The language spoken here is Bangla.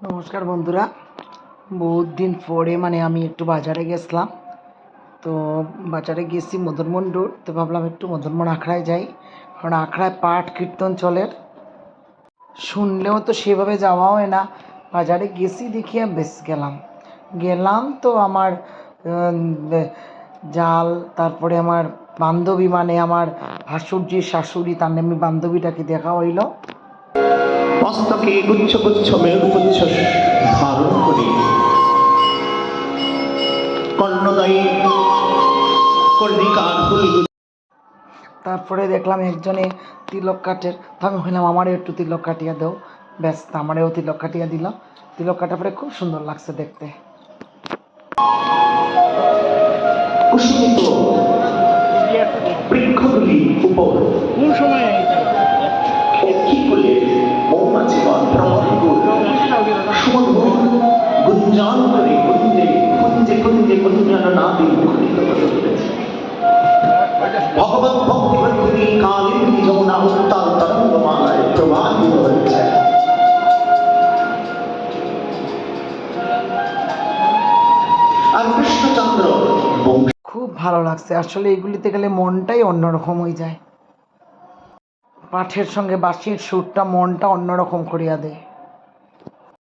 নমস্কার বন্ধুরা। বহুত দিন পরে মানে আমি একটু বাজারে গেছিলাম। তো বাজারে গেছি মদনমোহন রোড, তো ভাবলাম একটু মদনমোহন আখড়ায় যাই। কারণ আখড়ায় পাঠ কীর্তন চলের শুনলেও তো সেভাবে যাওয়া হয় না। বাজারে গেছি দেখিয়ে বেশ গেলাম। গেলাম তো আমার জাল, তারপরে আমার বান্ধবী মানে আমার ভাসুরজির শাশুড়ি, তার নামে বান্ধবীটাকে দেখা হইল। মস্তকে গুচ্ছ গুচ্ছ মেরুপুচ্ছ ধারণ করে। কর্ণদয়ী কর্ণিকার তারপরে দেখলাম একজনে তিলক কাটের তো আমি হইলাম আমারও একটু তিলক কাটিয়া দাও। ব্যাস আমারও তিলক কাটিয়া দিল। তিলক কাটার পরে খুব সুন্দর লাগছে দেখতে। কুসুমিত বৃক্ষগুলি উপর। কোন সময় আর কৃষ্ণচন্দ্র খুব ভালো লাগছে। আসলে এগুলিতে গেলে মনটাই অন্যরকম হয়ে যায়। পাঠের সঙ্গে বাঁশির সুরটা মনটা অন্যরকম করিয়া দেয়।